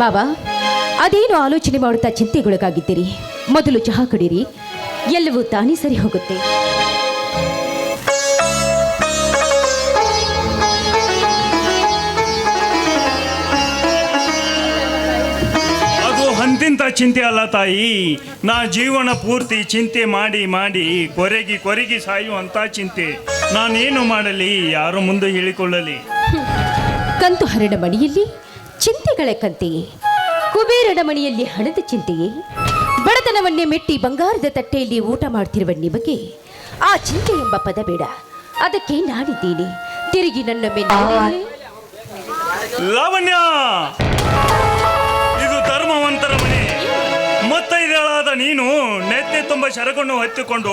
ಮಾವ ಅದೇನು ಆಲೋಚನೆ ಮಾಡುತ್ತಾ ಚಿಂತೆಗೊಳಗಾಗಿದ್ದೀರಿ? ಮೊದಲು ಚಹಾ ಕುಡೀರಿ ಎಲ್ಲವೂ ತಾನೇ ಸರಿ ಹೋಗುತ್ತೆ. ಅದು ಹಂತಿಂತ ಚಿಂತೆ ಅಲ್ಲ ತಾಯಿ. ನಾ ಜೀವನ ಪೂರ್ತಿ ಚಿಂತೆ ಮಾಡಿ ಮಾಡಿ ಕೊರೆಗಿ ಕೊರೆಗಿ ಸಾಯುವಂತ ಚಿಂತೆ. ನಾನೇನು ಮಾಡಲಿ ಯಾರು ಮುಂದೆ ಹೇಳಿಕೊಳ್ಳಲಿ? ಕಂತು ಹರಡ ಮಣಿಯಲ್ಲಿ ಚಿಂತೆಗಳ ಕಂತೆಯೇ ಕುಬೇರನ ಮನೆಯಲ್ಲಿ ಹಣದ ಚಿಂತೆಯೇ? ಬಡತನವನ್ನೇ ಮೆಟ್ಟಿ ಬಂಗಾರದ ತಟ್ಟೆಯಲ್ಲಿ ಊಟ ಮಾಡ್ತಿರುವ ನಿಮಗೆ ಆ ಚಿಂತೆ ಎಂಬ ಪದ ಬೇಡ. ಅದಕ್ಕೆ ನಾನಿದ್ದೀನಿ. ತಿರುಗಿ ನನ್ನ ಮೇಲೆ. ಲಾವಣ್ಯ! ನೀನು ನೆತ್ತಿ ತುಂಬ ಶರಗನ್ನು ಹತ್ತಿಕೊಂಡು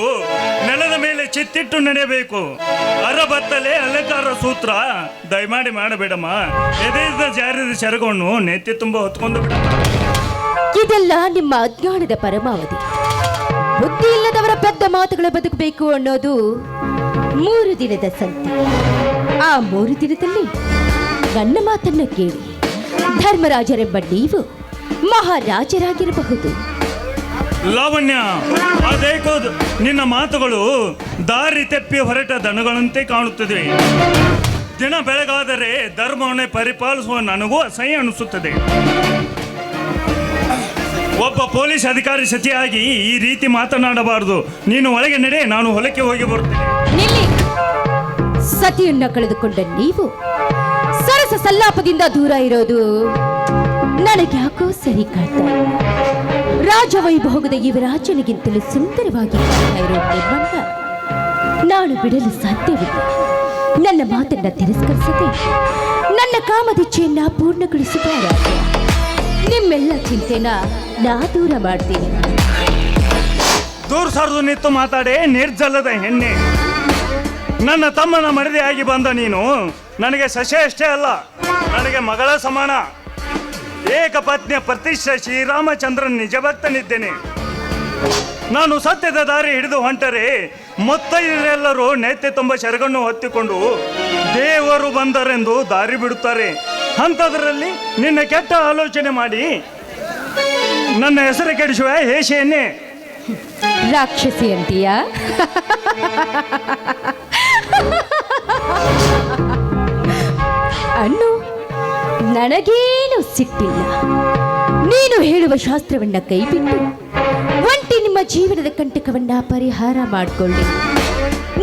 ನೆಲದ ಮೇಲೆ ಚಿತ್ತಿಟ್ಟು ನಡೆಯಬೇಕು. ಅರಬತ್ತಲೆ ಅಲಂಕಾರ ಸೂತ್ರ ದಯಮಾಡಿ ಮಾಡಬೇಡಮ್ಮ. ಎದೆಯಿಂದ ಜಾರಿದ ಶರಗವನ್ನು ನೆತ್ತಿ ತುಂಬ ಹೊತ್ಕೊಂಡು ಇದೆಲ್ಲ ನಿಮ್ಮ ಅಜ್ಞಾನದ ಪರಮಾವಧಿ. ಬುದ್ಧಿ ಇಲ್ಲದವರ ಪೆದ್ದ ಮಾತುಗಳ ಬದುಕಬೇಕು ಅನ್ನೋದು ಮೂರು ದಿನದ ಸಂತೆ. ಆ ಮೂರು ದಿನದಲ್ಲಿ ನನ್ನ ಮಾತನ್ನ ಕೇಳಿ ಧರ್ಮರಾಜರೆಂಬ ನೀವು ಮಹಾರಾಜರಾಗಿರಬಹುದು. ಲಾವಣ್ಯ ಅದೇಕೋ ನಿನ್ನ ಮಾತುಗಳು ದಾರಿ ತೆಪ್ಪಿ ಹೊರಟ ದನಗಳಂತೆ ಕಾಣುತ್ತದೆ. ದಿನ ಬೆಳಗಾದರೆ ಧರ್ಮವನ್ನೇ ಪರಿಪಾಲಿಸುವ ನನಗೂ ಅಸಹ್ಯ ಅನಿಸುತ್ತದೆ. ಒಬ್ಬ ಪೊಲೀಸ್ ಅಧಿಕಾರಿ ಸತಿಯಾಗಿ ಈ ರೀತಿ ಮಾತನಾಡಬಾರದು. ನೀನು ಒಳಗೆ ನಡೆ ನಾನು ಹೊಲಕ್ಕೆ ಹೋಗಿ ಬರುತ್ತೇನೆ. ಸತಿಯನ್ನ ಕಳೆದುಕೊಂಡ ನೀವು ಸರಸ ಸಲ್ಲಾಪದಿಂದ ದೂರ ಇರೋದು ನನಗ್ಯಾಕೋ ಸರಿ ಕಾಣ್ತಾ ರಾಜವೈಭೋಗದ ಯುವರಾಜನಿಗಿಂತಲೂ ಸುಂದರವಾಗಿ ನಾನು ಬಿಡಲು ಸಾಧ್ಯವಿಲ್ಲ. ನನ್ನ ಮಾತನ್ನ ತಿರಸ್ಕರಿಸದೆ, ನನ್ನ ಕಾಮದಿಚ್ಛೆಯನ್ನ ಪೂರ್ಣಗೊಳಿಸಿದಾರ ನಿಮ್ಮೆಲ್ಲ ಚಿಂತೆನ ನಾ ದೂರ ಮಾಡ್ತೀನಿ. ದೂರ ಸರಿದು ನಿಂತು ಮಾತಾಡೆ ನಿರ್ಜಲದ ಹೆಣ್ಣೆ. ನನ್ನ ತಮ್ಮನ ಮಡದಿಯಾಗಿ ಬಂದ ನೀನು ನನಗೆ ಸಸೆ ಅಷ್ಟೇ ಅಲ್ಲ, ನನಗೆ ಮಗಳ ಸಮಾನ. ಏಕಪತ್ನಿಯ ಪ್ರತಿಷ್ಠ ಶ್ರೀರಾಮಚಂದ್ರನ್ ನಿಜ ಭಕ್ತನಿದ್ದೇನೆ ನಾನು ಸತ್ಯದ ದಾರಿ ಹಿಡಿದು ಹೊಂಟರೆ ಮೊತ್ತೈದರೆಲ್ಲರೂ ನೇತೆ ತುಂಬ ಶರಗನ್ನು ಹೊತ್ತಿಕೊಂಡು ದೇವರು ಬಂದರೆಂದು ದಾರಿ ಬಿಡುತ್ತಾರೆ. ಅಂಥದ್ರಲ್ಲಿ ನಿನ್ನ ಕೆಟ್ಟ ಆಲೋಚನೆ ಮಾಡಿ. ನನ್ನ ಹೆಸರು ಕೆಡಿಸುವ ಹೇಷೆಯನ್ನೇ. ರಾಕ್ಷಸಿ ಅಂತೀಯ ಅನ್ನು ನನಗೇನು ಸಿಟ್ಟಿಲ್ಲ. ನೀನು ಹೇಳುವ ಶಾಸ್ತ್ರವನ್ನ ಕೈಬಿಟ್ಟು ಒಂಟಿ ನಿಮ್ಮ ಜೀವನದ ಕಂಟಕವನ್ನ ಪರಿಹಾರ ಮಾಡಿಕೊಳ್ಳಿ.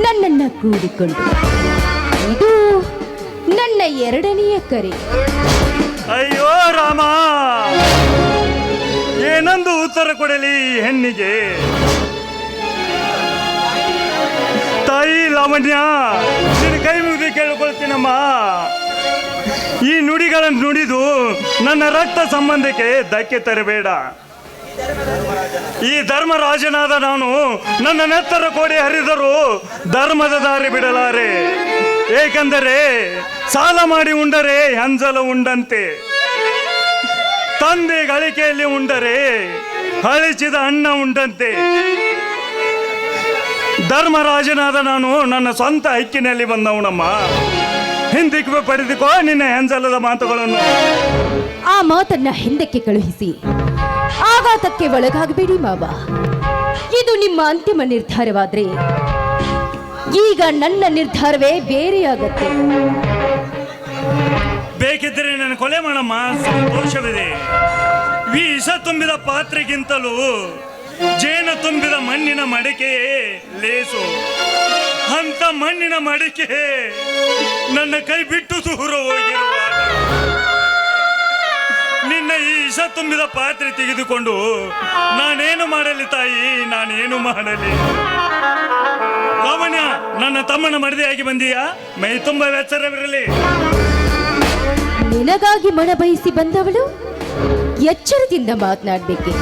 ನನ್ನನ್ನ ಕೂಡಿಕೊಂಡು ಇದು ನನ್ನ ಎರಡನೆಯ ಕರೆ. ಅಯ್ಯೋ ರಾಮ! ಏನೊಂದು ಉತ್ತರ ಕೊಡಲಿ ಹೆಣ್ಣಿಗೆ? ತಾಯಿ ಲಾವಣ್ಯ, ನಿನ್ನ ಕೈ ಮುಗಿದು ಕೇಳಿಕೊಳ್ತೀನಮ್ಮ. ಈ ನುಡಿಗಳನ್ನು ನುಡಿದು ನನ್ನ ರಕ್ತ ಸಂಬಂಧಕ್ಕೆ ಧಕ್ಕೆ ತರಬೇಡ. ಈ ಧರ್ಮರಾಜನಾದ ನಾನು ನನ್ನ ನೆತ್ತರ ಕೋಡಿ ಹರಿದರೂ ಧರ್ಮದ ದಾರಿ ಬಿಡಲಾರೆ. ಏಕೆಂದರೆ ಸಾಲ ಮಾಡಿ ಉಂಡರೆ ಹಂಜಲ ಉಂಡಂತೆ. ತಂದೆ ಗಳಿಕೆಯಲ್ಲಿ ಉಂಡರೆ ಹಳಿಸಿದ ಅಣ್ಣ ಉಂಡಂತೆ. ಧರ್ಮರಾಜನಾದ ನಾನು ನನ್ನ ಸ್ವಂತ ಹಕ್ಕಿನಲ್ಲಿ ಬಂದವನಮ್ಮ. ಹಿಂದಿಕ್ಕಿ ಪಡೆದುಕೋ ನಿನ್ನ ಹೆಂಜಲದ ಮಾತುಗಳನ್ನು. ಆ ಮಾತನ್ನ ಹಿಂದಕ್ಕೆ ಕಳುಹಿಸಿ. ಆಘಾತಕ್ಕೆ ಒಳಗಾಗಬೇಡಿ ಮಾವ. ಇದು ನಿಮ್ಮ ಅಂತಿಮ ನಿರ್ಧಾರವಾದ್ರೆ ಈಗ ನನ್ನ ನಿರ್ಧಾರವೇ ಬೇರೆಯಾಗುತ್ತೆ. ಬೇಕಿದ್ದರೆ ನನ್ನ ಕೊಲೆ ಮಾಡಮ್ಮ ಸಂತೋಷವಿದೆ ವಿಷ ತುಂಬಿದ ಪಾತ್ರೆಗಿಂತಲೂ ಜೇನು ತುಂಬಿದ ಮಣ್ಣಿನ ಮಡಿಕೆಯೇ ಲೇಸು. ಅಂತ ಮಣ್ಣಿನ ಮಡಿಕೆ. ನನ್ನ ಕೈ ಬಿಟ್ಟು ದೂರ ಹೋಗಿರುವ ನಿನ್ನ ಈ ಇಷ ತುಂಬಿದ ಪಾತ್ರೆ ತೆಗೆದುಕೊಂಡು, ನಾನೇನು ಮಾಡಲಿ ತಾಯಿ, ನಾನೇನು ಮಾಡಲಿ? ಲಾವಣ್ಯ ನನ್ನ ತಮ್ಮನ ಮಡದಿಯಾಗಿ ಬಂದೀಯ? ಮೈ ತುಂಬ ಎಚ್ಚರವಿರಲಿ ನಿನಗಾಗಿ ಮನ ಬಯಸಿ ಬಂದವಳು? ಎಚ್ಚರದಿಂದ ಮಾತನಾಡ್ಬೇಕೆ?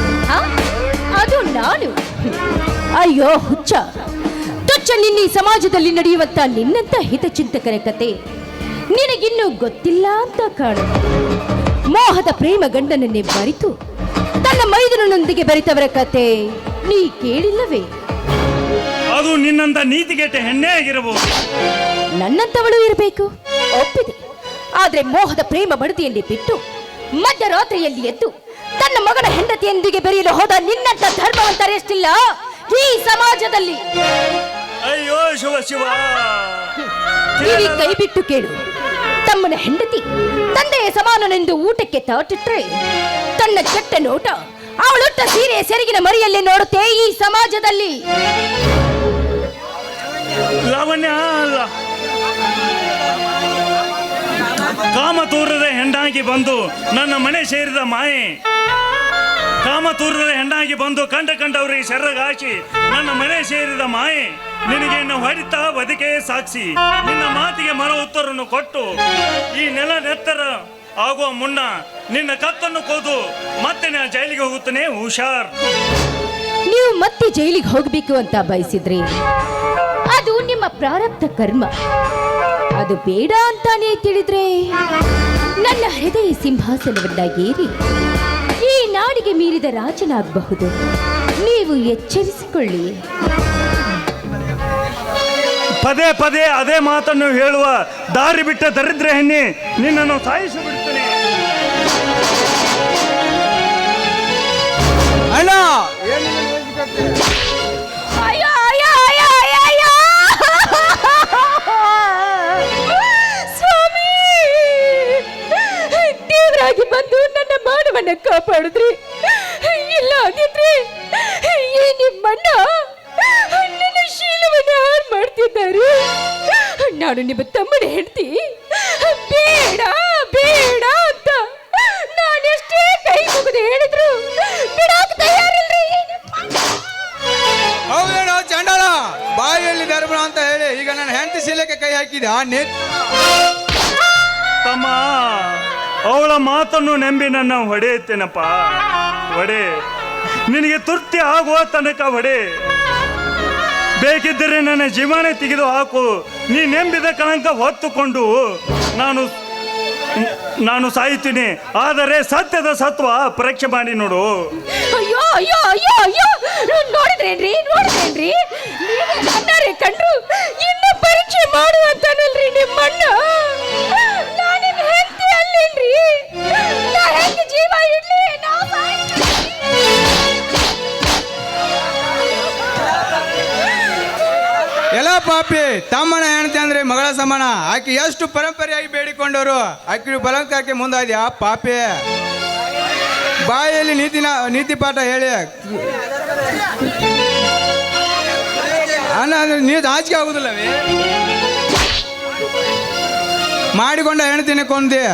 ಅದು ನಾನು. ಅಯ್ಯೋ ಹುಚ್ಚ. ತುಚ್ಚ ನಿನ್ನ ಈ ಸಮಾಜದಲ್ಲಿ ನಡೆಯುವಂತ ನಿನ್ನಂತ ಹಿತಚಿಂತಕರ ಕತೆ. ನಿನಗಿನ್ನೂ ಗೊತ್ತಿಲ್ಲ ಅಂತ ಕಾಣು. ಮೋಹದ ಪ್ರೇಮ ಗಂಡನನ್ನೇ ಬರಿತು. ತನ್ನ ಮೈದನೊಂದಿಗೆ ಬರಿತವರ ಕತೆ ನೀ ಕೇಳಿಲ್ಲವೇ? ಅದು ನಿನ್ನಂತ ನೀತಿಗೆಟ್ಟ ಹೆಣ್ಣೆ ಆಗಿರಬಹುದು. ನನ್ನಂತವಳು ಇರಬೇಕು? ಒಪ್ಪಿದೆ. ಆದ್ರೆ ಮೋಹದ ಪ್ರೇಮ ಬಡತಿಯಲ್ಲಿ ಬಿಟ್ಟು ಮಧ್ಯರಾತ್ರಿಯಲ್ಲಿ ಎದ್ದು ತನ್ನ ಮಗನ ಹೆಂಡತಿಯೊಂದಿಗೆ ಬೆರೆಯಲು ಹೋದ ನಿನ್ನಂತ ಧರ್ಮವಂತರೆಷ್ಟಿಲ್ಲ ಈ ಸಮಾಜದಲ್ಲಿ. ಅಯ್ಯೋ ಶಿವ ಶಿವ ಕಿವಿ ಕೈಬಿಟ್ಟು ಕೇಳು. ತಮ್ಮನ ಹೆಂಡತಿ ತಂದೆಯ ಸಮಾನನೆಂದು ಊಟಕ್ಕೆ ತಾಟಿಟ್ರೆ ತನ್ನ ಕೆಟ್ಟ ನೋಟ ಅವಳೊಟ್ಟ ಸೀರೆ ಸೆರಗಿನ ಮರಿಯಲ್ಲಿ ನೋಡುತ್ತೆ ಈ ಸಮಾಜದಲ್ಲಿ. ಲಾವಣ್ಯ ಅಲ್ಲ. ಕಾಮತೂರದ ಹೆಂಡಾಗಿ ಬಂದು ನನ್ನ ಮನೆ ಸೇರಿದ ಮಾಯೆ. ಕಾಮತೂರದ ಹೆಣ್ಣಾಗಿ ಬಂದು ಕಂಡ ಕಂಡವರಿಗೆ ಶರ್ರಗಾಚಿ ನನ್ನ ಮನೆ ಸೇರಿದ ಮಾಯೆ ನಿನಗೆ ಹೊಡಿತಾ ಬದುಕೆ ಸಾಕ್ಷಿ? ನಿನ್ನ ಮಾತಿಗೆ ಮರ ಉತ್ತರವನ್ನು ಕೊಟ್ಟು, ಈ ನೆಲ ನೆತ್ತರ ಆಗುವ ಮುನ್ನ ನಿನ್ನ ಕತ್ತನ್ನು ಕೋದು, ಮತ್ತೆ ನಾನು ಜೈಲಿಗೆ ಹೋಗುತ್ತೇನೆ, ಹುಷಾರ್. ನೀವು ಮತ್ತೆ ಜೈಲಿಗೆ ಹೋಗಬೇಕು ಅಂತ ಬಯಸಿದ್ರಿ. ಅದು ನಿಮ್ಮ ಪ್ರಾರಬ್ಧ ಕರ್ಮ. ಅದು ಬೇಡ ಅಂತಾನೆ ತಿಳಿದ್ರೆ ನನ್ನ ಹೃದಯ ಸಿಂಹಾಸನವನ್ನ ಏರಿ ಈ ನಾಡಿಗೆ ಮೀರಿದ ರಾಜನಾಗಬಹುದು. ನೀವು ಎಚ್ಚರಿಸಿಕೊಳ್ಳಿ. ಪದೇ ಪದೇ ಅದೇ ಮಾತನ್ನು ಹೇಳುವ ದಾರಿ ಬಿಟ್ಟ ದರಿದ್ರ ಹೆಣ್ಣೆ ನಿನ್ನನ್ನು ಸಾಯಿಸಿ ಬಿಡ್ತೇನೆ ಅಣ್ಣ ನಾನು ನಿಮ್ಮ ತಮ್ಮನ ಹೆಂಡತಿ? ಬೇಡ ಬೇಡ ಅಂತ. ನಾನೆಷ್ಟೇ ಕೈ ಮುಗಿದು ಹೇಳಿದ್ರು ಬಿಡಾಕ ತಯಾರಿಲ್ರಿ. ಹೌದೇನೋ ಬಾಯಲ್ಲಿ ಧರ್ಮ ಅಂತ ಹೇಳಿ ಈಗ ನನ್ನ ಹೆಂಡತಿ ಶೀಲಕ್ಕೆ ಕೈ ಹಾಕಿದ ನೆ ತಮ್ಮ ಅವಳ ಮಾತನ್ನು ನಂಬಿ ನನ್ನ ಹೊಡೆಯುತ್ತೇನಪ್ಪ? ಹೊಡೆ. ನಿನಗೆ ತೃಪ್ತಿ ಆಗುವ ತನಕ ಹೊಡೆ. ಬೇಕಿದ್ದರೆ ನನ್ನ ಜೀವನ ತೆಗೆದು ಹಾಕು. ನೀ ನೆಂಬಿದ ಕಳಂಕ ಹೊತ್ತುಕೊಂಡು ನಾನು ನಾನು ಸಾಯುತ್ತೀನಿ. ಆದರೆ ಸತ್ಯದ ಸತ್ವ ಪರೀಕ್ಷೆ ಮಾಡಿ ನೋಡು. ಅಯ್ಯೋ ಅಯ್ಯೋ ಅಯ್ಯೋ ಅಯ್ಯೋ. ನೋಡಿದ್ರೇನ್ರಿ ನೋಡಿದ್ರೇನ್ರಿ? ನೀವೇ ಕಂಡು ಇನ್ನು ಪರೀಕ್ಷೆ ಮಾಡುವಂತಾನಲ್ರಿ ನಿಮ್ಮಣ್ಣ ನಾನಿನ್ ಹೆಂಡತಿ ಅಲ್ಲೇನ್ರಿ? ನಾ ಹೆಂಗ್ ಜೀವ ಇಡ್ಲಿ ನಾ ಪಾಪಿ, ತಮ್ಮನ ಹೆಂಡತಿ ಅಂದ್ರೆ ಮಗಳ ಸಮಾನ. ಆಕೆ ಎಷ್ಟು ಪರಂಪರೆಯಾಗಿ ಬೇಡಿಕೊಂಡವರು. ಆಕೆ ಬಲಂಕಾರಕ್ಕೆ ಮುಂದಾದ್ಯಾ, ಪಾಪಿ? ಬಾಯಲ್ಲಿ ನೀತಿನ, ನೀತಿ ಪಾಠ ಹೇಳಿ. ಅಂದ್ರೆ ನೀ ಆಚಿಕೆ ಆಗುದಿಲ್ಲ ಮಾಡಿಕೊಂಡ ಹೆಣ್ತಿನ ಕೊಂದೆ.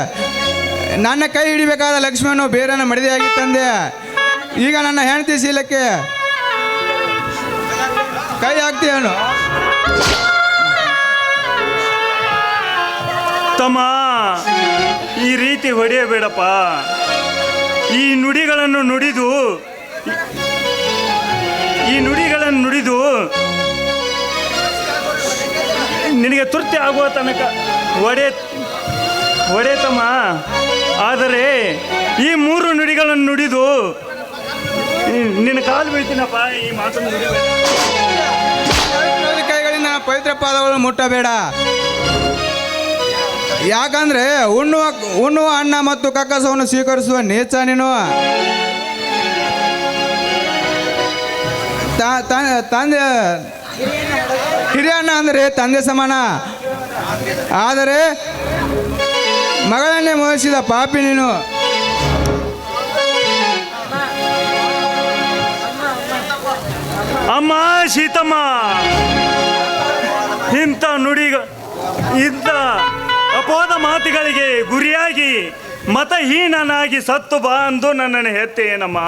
ನನ್ನ ಕೈ ಹಿಡಿಬೇಕಾದ ಲಕ್ಷ್ಮಣನು ಬೇರನ ಮಡಿದೆಯಾಗಿ ತಂದೆ. ಈಗ ನನ್ನ ಹೆಂಡತಿ ಶೀಲಕ್ಕೆ ಕೈ ಹಾಕ್ತೀಯನು ತಮ್ಮ, ಈ ರೀತಿ ಹೊಡೆಯಬೇಡಪ್ಪ. ಈ ನುಡಿಗಳನ್ನು ನುಡಿದು, ಈ ನುಡಿಗಳನ್ನು ನುಡಿದು ನಿನಗೆ ತೃಪ್ತಿ ಆಗುವ ತನಕ ಒಡೆ ಒಡೆತಮ್ಮ ಆದರೆ ಈ ಮೂರು ನುಡಿಗಳನ್ನು ನುಡಿದು, ನಿನ್ನ ಕಾಲು ಬೀಳ್ತೀನಪ್ಪ, ಈ ಮಾತನ್ನು ನುಡಿಬೇಡ. ಪವಿತ್ರ ಪಾದಗಳನ್ನು ಮುಟ್ಟಬೇಡ. ಯಾಕಂದ್ರೆ ಉಣ್ಣುವ ಉಣ್ಣುವ ಅನ್ನ ಮತ್ತು ಕಕ್ಕಸವನ್ನು ಸ್ವೀಕರಿಸುವ ನೇಚ ನೀನು. ತಂದೆ, ಹಿರಿಯ ಅಣ್ಣ ಅಂದರೆ ತಂದೆ ಸಮಾನ. ಆದರೆ ಮಗಳನ್ನೇ ಮೋಹಿಸಿದ ಪಾಪಿ ನೀನು. ಅಮ್ಮ, ಸೀತಮ್ಮ. ಇಂಥ ನುಡಿಗ, ಇಂಥ ಅಪೋದ ಮಾತುಗಳಿಗೆ ಗುರಿಯಾಗಿ ಮತಹೀನನಾಗಿ ಸತ್ತು ಬಾ ಅಂದು ನನ್ನನ್ನು ಹೆತ್ತೇನಮ್ಮ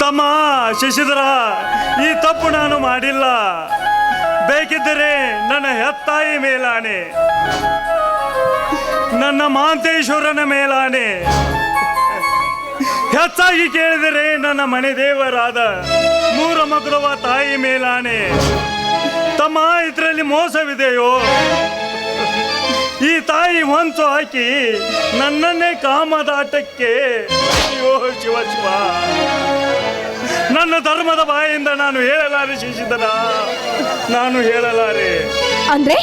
ತಮ್ಮ ಶಶಿಧರ ಈ ತಪ್ಪು ನಾನು ಮಾಡಿಲ್ಲ. ಬೇಕಿದ್ದರೆ ನನ್ನ ಹೆತ್ತಾಯಿ ಮೇಲಾನೆ. ನನ್ನ ಮಾಂತೇಶ್ವರನ ಮೇಲಾನೆ. ಹೆಚ್ಚಾಗಿ ಕೇಳಿದರೆ ನನ್ನ ಮನೆ ದೇವರಾದ ಮೂರ ಮಗುರವ ತಾಯಿ ಮೇಲಾನೆ. ತಮ್ಮ ಇದರಲ್ಲಿ ಮೋಸವಿದೆಯೋ? ಈ ತಾಯಿ ಹೊಂಚು ಹಾಕಿ ನನ್ನನ್ನೇ ಕಾಮದಾಟಕ್ಕೆ ಅಯ್ಯೋ, ಶಿವ ಶಿವ. ನನ್ನ ಧರ್ಮದ ಬಾಯಿಂದ ನಾನು ಹೇಳಲಾರೆ ಶಿಶಿದನ ನಾನು ಹೇಳಲಾರೆ. ಅಂದ್ರೆ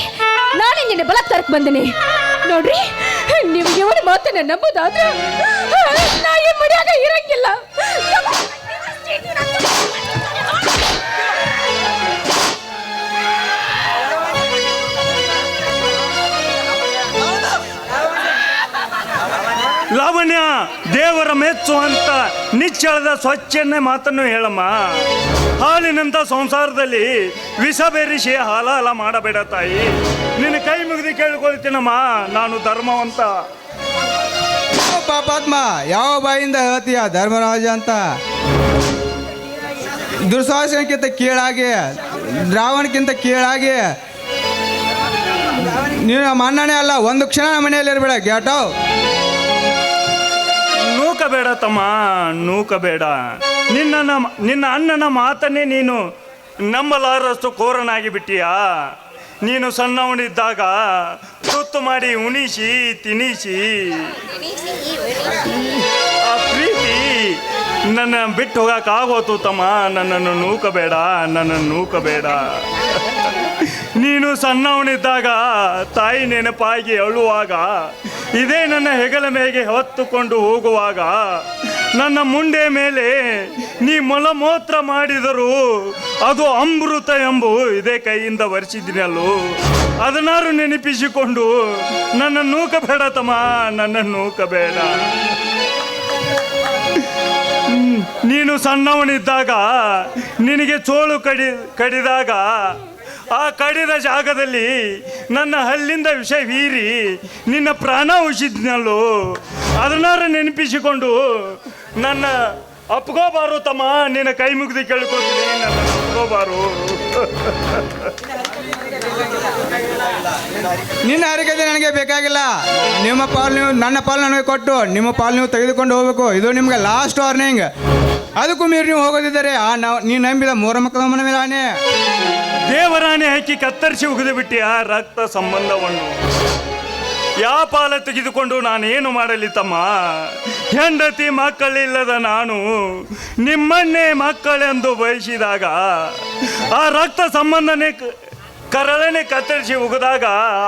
ನಾನೇ ನಿನ್ನ ಬಲಾತ್ಕಾರಕ್ಕೆ ಬಂದನೆ. ನೋಡ್ರಿ ನೀವು ಇವನ ಮಾತನ್ನ ನಂಬುದಾದ್ರೆ ನಾ ಈ ಮನ್ಯಾಗ ಇರಂಗಿಲ್ಲ. ಲಾವಣ್ಯ ದೇವರ ಮೆಚ್ಚುವಂತ ನಿಚ್ಚಳದ ಸ್ವಚ್ಛನೆ ಮಾತನ್ನು ಹೇಳಮ್ಮ. ಹಾಲಿನಂತ ಸಂಸಾರದಲ್ಲಿ ವಿಷ ಬೆರೆಸಿ ಹಾಲಾಲ ಮಾಡಬೇಡ ತಾಯಿ. ನಿನ್ನ ಕೈ ಮುಗಿದು ಕೇಳ್ಕೊಳ್ತೀನಮ್ಮ ನಾನು ಧರ್ಮವಂತ. ಪಾಪಾತ್ಮ, ಯಾವ ಬಾಯಿಂದ ಹೇಳ್ತೀಯ ಧರ್ಮರಾಜ ಅಂತ? ದುರ್ಸಾಹಸಕ್ಕಿಂತ ಕೀಳಾಗಿ, ದ್ರಾವಣಕ್ಕಿಂತ ಕೀಳಾಗಿ. ನೀನು ಅಣ್ಣನೇ ಅಲ್ಲ, ಒಂದು ಕ್ಷಣ ಮನೆಯಲ್ಲಿ ಇರಬೇಡ ಗ್ಯಾಟವ್ ನೂಕಬೇಡ ತಮ್ಮ, ನೂಕಬೇಡ. ನಿನ್ನ ನಿನ್ನ ಅಣ್ಣನ ಮಾತನ್ನೇ ನೀನು ನಂಬಲಾರಷ್ಟು ಕೋರನಾಗಿ ಬಿಟ್ಟಿಯಾ? ನೀನು ಸಣ್ಣವನಿದ್ದಾಗ ತುತ್ತು ಮಾಡಿ ಉಣಿಸಿ, ತಿನಿಸಿ. ಆ ಪ್ರೀತಿ ನನ್ನ ಬಿಟ್ಟು ಹೋಗಕ್ಕೆ ಆಗೋತು ತಮ್ಮ, ನನ್ನನ್ನು ನೂಕಬೇಡ ನನ್ನನ್ನು ನೂಕಬೇಡ. ನೀನು ಸಣ್ಣವನಿದ್ದಾಗ ತಾಯಿ ನೆನಪಾಗಿ ಅಳುವಾಗ ಇದೇ ನನ್ನ ಹೆಗಲ ಮೇಲೆ ಹೊತ್ತುಕೊಂಡು ಹೋಗುವಾಗ ನನ್ನ ಮುಂಡೆ ಮೇಲೆ ನೀ ಮಲಮೂತ್ರ ಮಾಡಿದರೂ ಅದು ಅಮೃತ ಎಂಬು ಇದೇ ಕೈಯಿಂದ ವರ್ಷಿದ್ದೀನಲ್ಲೋ ಅದನ್ನಾರು ನೆನಪಿಸಿಕೊಂಡು ನನ್ನ ನೂಕಬೇಡ ತಮ್ಮ ನನ್ನ ನೂಕಬೇಡ. ಬೇಡ ನೀನು ಸಣ್ಣವನಿದ್ದಾಗ, ನಿನಗೆ ಚೋಳು ಕಡಿ, ಕಡಿದಾಗ ಆ ಕಡಿದ ಜಾಗದಲ್ಲಿ ನನ್ನ ಹಲ್ಲಿಂದ ವಿಷ ಹೀರಿ ನಿನ್ನ ಪ್ರಾಣ ಉಳಿಸಿದ್ನಲ್ಲೋ ಅದನ್ನಾರು ನೆನಪಿಸಿಕೊಂಡು ನನ್ನ ಅಪ್ಕೋಬಾರು ತಮ್ಮ ನಿನ್ನ ಕೈ ಮುಗಿದು ಕೇಳ್ಕೊತೀನಿ ನನ್ನ ಅಪ್ಕೋಬಾರು ನಿನ್ನ ಹರಿಕತೆ ನನಗೆ ಬೇಕಾಗಿಲ್ಲ. ನಿಮ್ಮ ಪಾಲು ನೀವು ನನ್ನ ಪಾಲು ನನಗೆ ಕೊಟ್ಟು ನಿಮ್ಮ ಪಾಲು ನೀವು ತೆಗೆದುಕೊಂಡು ಹೋಗ್ಬೇಕು. ಇದು ನಿಮ್ಗೆ ಲಾಸ್ಟ್ ವಾರ್ನಿಂಗ್ ಅದಕ್ಕೂ ಮೀರಿ ನೀವು ಹೋಗೋದಿದ್ದಾರೆ ಆ ನಾವು ನೀನು ನಂಬಿದ ಮೂರ ಮಕ್ಕಳ ಮನ ಮೇಲೆ ಆನೆ. ದೇವರಾಣೆ ಹಾಕಿ ಕತ್ತರಿಸಿ ಉಗಿದು ಬಿಟ್ಟಿ ಆ ರಕ್ತ ಸಂಬಂಧವನ್ನು. ಯಾವ ಪಾಲ ತೆಗೆದುಕೊಂಡು ನಾನೇನು ಮಾಡಲಿ ತಮ್ಮ? ಹೆಂಡತಿ ಮಕ್ಕಳಿಲ್ಲದ ನಾನು ನಿಮ್ಮನ್ನೇ ಮಕ್ಕಳೆಂದು ಬಯಸಿದಾಗ, ಆ ರಕ್ತ ಸಂಬಂಧನೇ ಕರಳನೆ ಕತ್ತರಿಸಿ ಉಗಿದಾಗ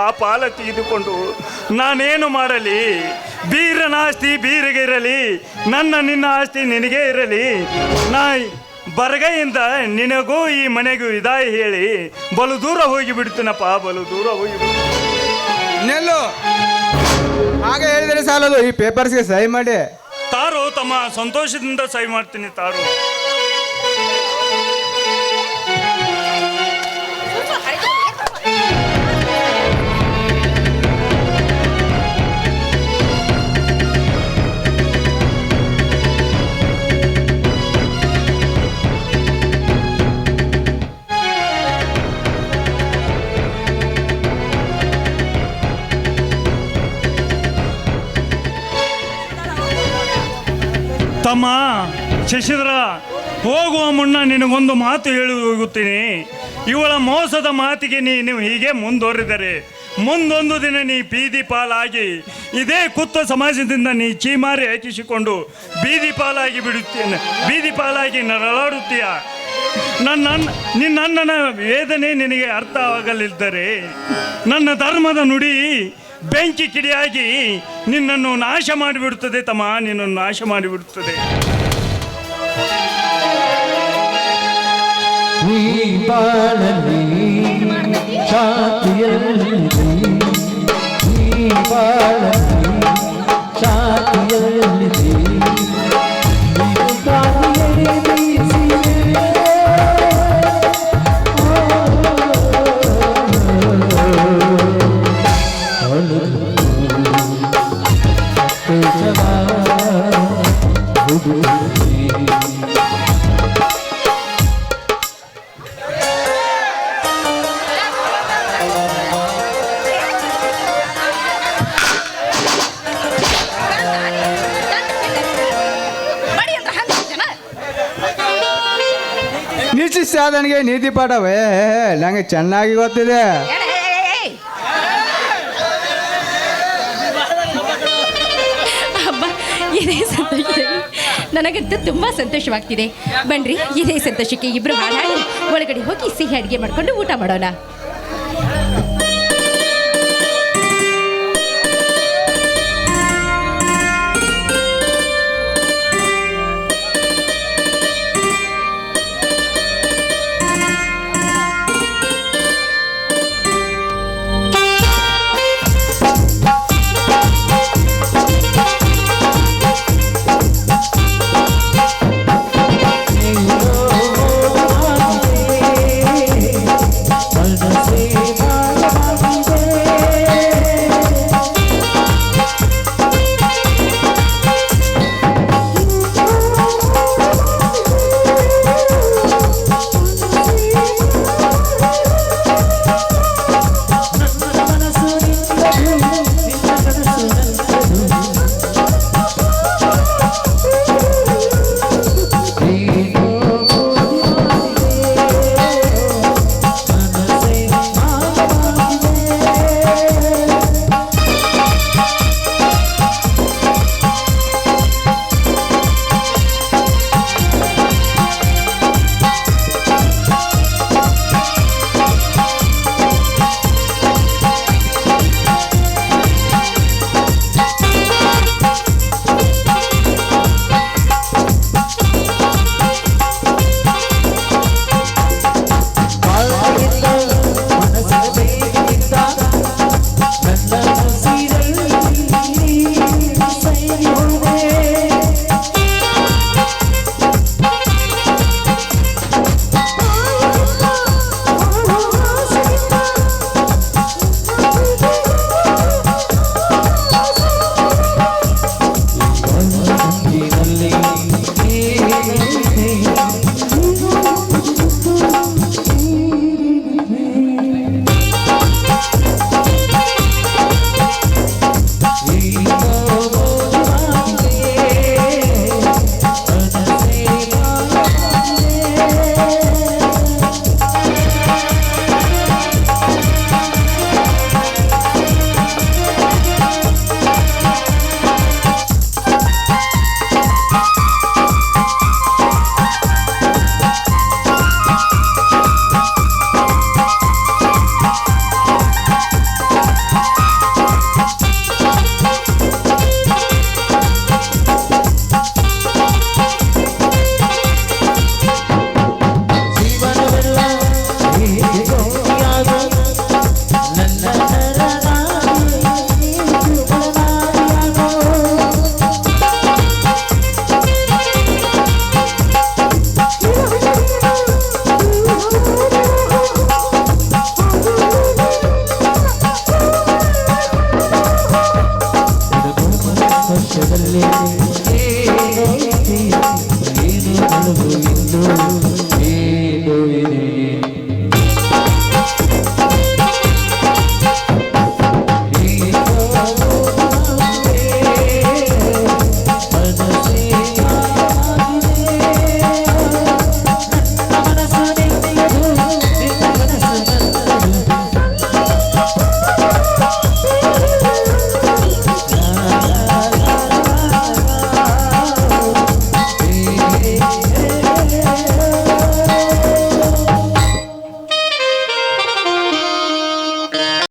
ಆ ಪಾಲ ತೆಗೆದುಕೊಂಡು ನಾನೇನು ಮಾಡಲಿ? ಬೀರನ ಆಸ್ತಿ ಬೀರಿಗೆ ಇರಲಿ, ನನ್ನ ನಿನ್ನ ಆಸ್ತಿ ನಿನಗೇ ಇರಲಿ. ನಾ ಬರಗೈಯಿಂದ ನಿನಗೂ ಈ ಮನೆಗೂ ಇದಾಯಿ ಹೇಳಿ ಬಲು ದೂರ ಹೋಗಿ ಬಿಡ್ತೀನಪ್ಪ ಬಲು ದೂರ ಹೋಗಿ. ನೆಲ್ಲು ಹಾಗೆ ಹೇಳಿದರೆ ಸಾಲದು ಈ ಪೇಪರ್ಸ್ಗೆ ಸಹಿ ಮಾಡಿ ತಾರು ತಮ್ಮ ಸಂತೋಷದಿಂದ ಸಹಿ ಮಾಡ್ತೀನಿ ತಾರು ತಮ್ಮ ಶಶಿಧರ ಹೋಗುವ ಮುನ್ನ ನಿನಗೊಂದು ಮಾತು ಹೇಳಿ ಹೋಗುತ್ತೀನಿ. ಇವಳ ಮೋಸದ ಮಾತಿಗೆ ನೀನು ಹೀಗೆ ಮುಂದುವರಿದರೆ. ಮುಂದೊಂದು ದಿನ ನೀ ಬೀದಿ ಪಾಲಾಗಿ, ಇದೇ ಕುತ್ತ ಸಮಾಜದಿಂದ ನೀ ಚೀಮಾರಿ ಹಾಕಿಸಿಕೊಂಡು ಬೀದಿ ಪಾಲಾಗಿ ಬಿಡುತ್ತೇನೆ. ಬೀದಿ ಪಾಲಾಗಿ ನರಳಾಡುತ್ತೀಯ? ನನ್ನ ನಿನ್ನ ವೇದನೆ ನಿನಗೆ ಅರ್ಥವಾಗಲಿದ್ದರೆ, ನನ್ನ ಧರ್ಮದ ನುಡಿ ಬೆಂಕಿ ಕಿಡಿಯಾಗಿ ನಿನ್ನನ್ನು ನಾಶ ಮಾಡಿಬಿಡುತ್ತದೆ ತಮ್ಮ ನಿನ್ನನ್ನು ನಾಶ ಮಾಡಿಬಿಡುತ್ತದೆ. ಈ ಬಾಳಲಿ ನೀತಿ ಸಾಧನೆಗೆ ನೀತಿ ಪಾಠವೇ? ನನಗೆ ಚೆನ್ನಾಗಿ ಗೊತ್ತಿದೆ. ಇದೇ ಸಂತೋಷ. ನನಗಂತೂ ತುಂಬಾ ಸಂತೋಷವಾಗ್ತಿದೆ. ಬನ್ರಿ, ಇದೇ ಸಂತೋಷಕ್ಕೆ ಇಬ್ರು ಒಳಗಡೆ ಹೋಗಿ ಸಿಹಿ ಅಡಿಗೆ ಮಾಡ್ಕೊಂಡು ಊಟ ಮಾಡೋಣ.